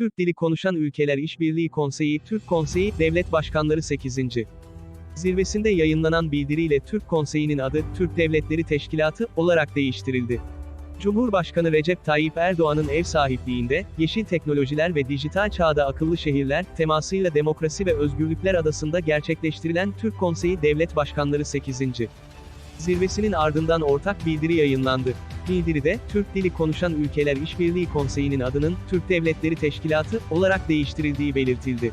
Türk Dili Konuşan Ülkeler İşbirliği Konseyi, Türk Konseyi, Devlet Başkanları 8. Zirvesinde yayınlanan bildiriyle Türk Konseyi'nin adı, Türk Devletleri Teşkilatı, olarak değiştirildi. Cumhurbaşkanı Recep Tayyip Erdoğan'ın ev sahipliğinde, yeşil teknolojiler ve dijital çağda akıllı şehirler, temasıyla demokrasi ve özgürlükler adasında gerçekleştirilen Türk Konseyi Devlet Başkanları 8. Zirvesinin ardından ortak bildiri yayınlandı. Bildiride, Türk Dili Konuşan Ülkeler İşbirliği Konseyi'nin adının, Türk Devletleri Teşkilatı, olarak değiştirildiği belirtildi.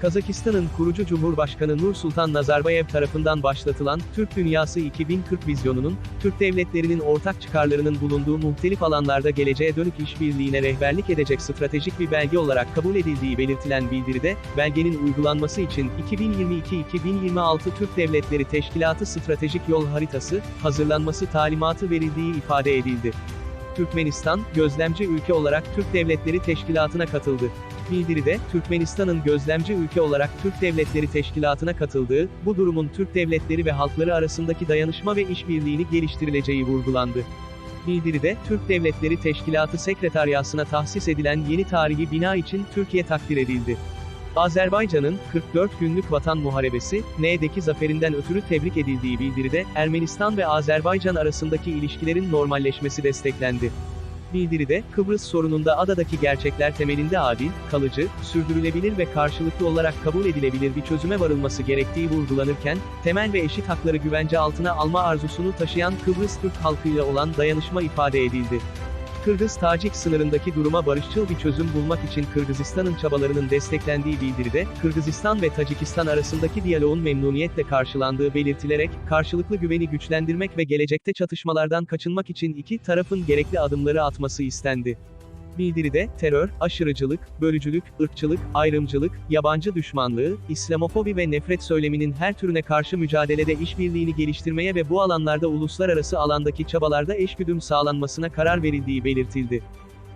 Kazakistan'ın kurucu Cumhurbaşkanı Nur Sultan Nazarbayev tarafından başlatılan Türk Dünyası 2040 vizyonunun, Türk devletlerinin ortak çıkarlarının bulunduğu muhtelif alanlarda geleceğe dönük işbirliğine rehberlik edecek stratejik bir belge olarak kabul edildiği belirtilen bildiride, belgenin uygulanması için 2022-2026 Türk Devletleri Teşkilatı Stratejik Yol Haritası, hazırlanması talimatı verildiği ifade edildi. Türkmenistan, gözlemci ülke olarak Türk Devletleri Teşkilatı'na katıldı. Bildiride, Türkmenistan'ın gözlemci ülke olarak Türk Devletleri Teşkilatı'na katıldığı, bu durumun Türk devletleri ve halkları arasındaki dayanışma ve işbirliğini geliştirileceği vurgulandı. Bildiride, Türk Devletleri Teşkilatı Sekreteriyasına tahsis edilen yeni tarihi bina için Türkiye takdir edildi. Azerbaycan'ın 44 günlük vatan muharebesi, N'deki zaferinden ötürü tebrik edildiği bildiride, Ermenistan ve Azerbaycan arasındaki ilişkilerin normalleşmesi desteklendi. Bildiride, Kıbrıs sorununda adadaki gerçekler temelinde adil, kalıcı, sürdürülebilir ve karşılıklı olarak kabul edilebilir bir çözüme varılması gerektiği vurgulanırken, temel ve eşit hakları güvence altına alma arzusunu taşıyan Kıbrıs Türk halkıyla olan dayanışma ifade edildi. Kırgız-Tacik sınırındaki duruma barışçıl bir çözüm bulmak için Kırgızistan'ın çabalarının desteklendiği bildiride, Kırgızistan ve Tacikistan arasındaki diyaloğun memnuniyetle karşılandığı belirtilerek, karşılıklı güveni güçlendirmek ve gelecekte çatışmalardan kaçınmak için iki tarafın gerekli adımları atması istendi. Bildiride, terör, aşırıcılık, bölücülük, ırkçılık, ayrımcılık, yabancı düşmanlığı, İslamofobi ve nefret söyleminin her türüne karşı mücadelede işbirliğini geliştirmeye ve bu alanlarda uluslararası alandaki çabalarda eşgüdüm sağlanmasına karar verildiği belirtildi.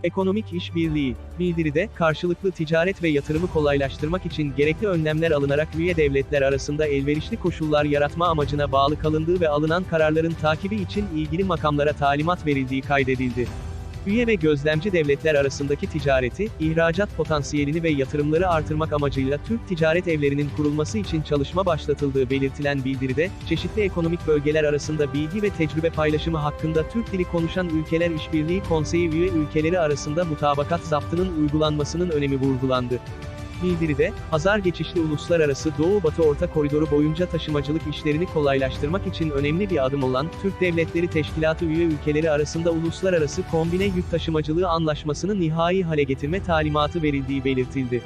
Ekonomik işbirliği, bildiride, karşılıklı ticaret ve yatırımı kolaylaştırmak için gerekli önlemler alınarak üye devletler arasında elverişli koşullar yaratma amacına bağlı kalındığı ve alınan kararların takibi için ilgili makamlara talimat verildiği kaydedildi. Üye ve gözlemci devletler arasındaki ticareti, ihracat potansiyelini ve yatırımları artırmak amacıyla Türk ticaret evlerinin kurulması için çalışma başlatıldığı belirtilen bildiride, çeşitli ekonomik bölgeler arasında bilgi ve tecrübe paylaşımı hakkında Türk dili konuşan ülkeler işbirliği konseyi üye ülkeleri arasında mutabakat zaptının uygulanmasının önemi vurgulandı. Bildiride, Hazar geçişli uluslararası Doğu-Batı Orta Koridoru boyunca taşımacılık işlerini kolaylaştırmak için önemli bir adım olan, Türk Devletleri Teşkilatı üye ülkeleri arasında uluslararası kombine yük taşımacılığı anlaşmasını nihai hale getirme talimatı verildiği belirtildi.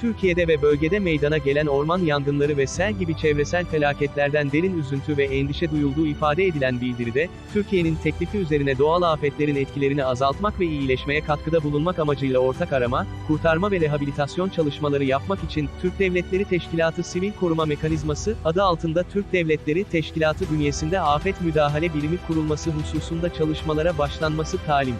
Türkiye'de ve bölgede meydana gelen orman yangınları ve sel gibi çevresel felaketlerden derin üzüntü ve endişe duyulduğu ifade edilen bildiride, Türkiye'nin teklifi üzerine doğal afetlerin etkilerini azaltmak ve iyileşmeye katkıda bulunmak amacıyla ortak arama, kurtarma ve rehabilitasyon çalışmaları yapmak için Türk Devletleri Teşkilatı Sivil Koruma Mekanizması adı altında Türk Devletleri Teşkilatı bünyesinde afet müdahale birimi kurulması hususunda çalışmalara başlanması talim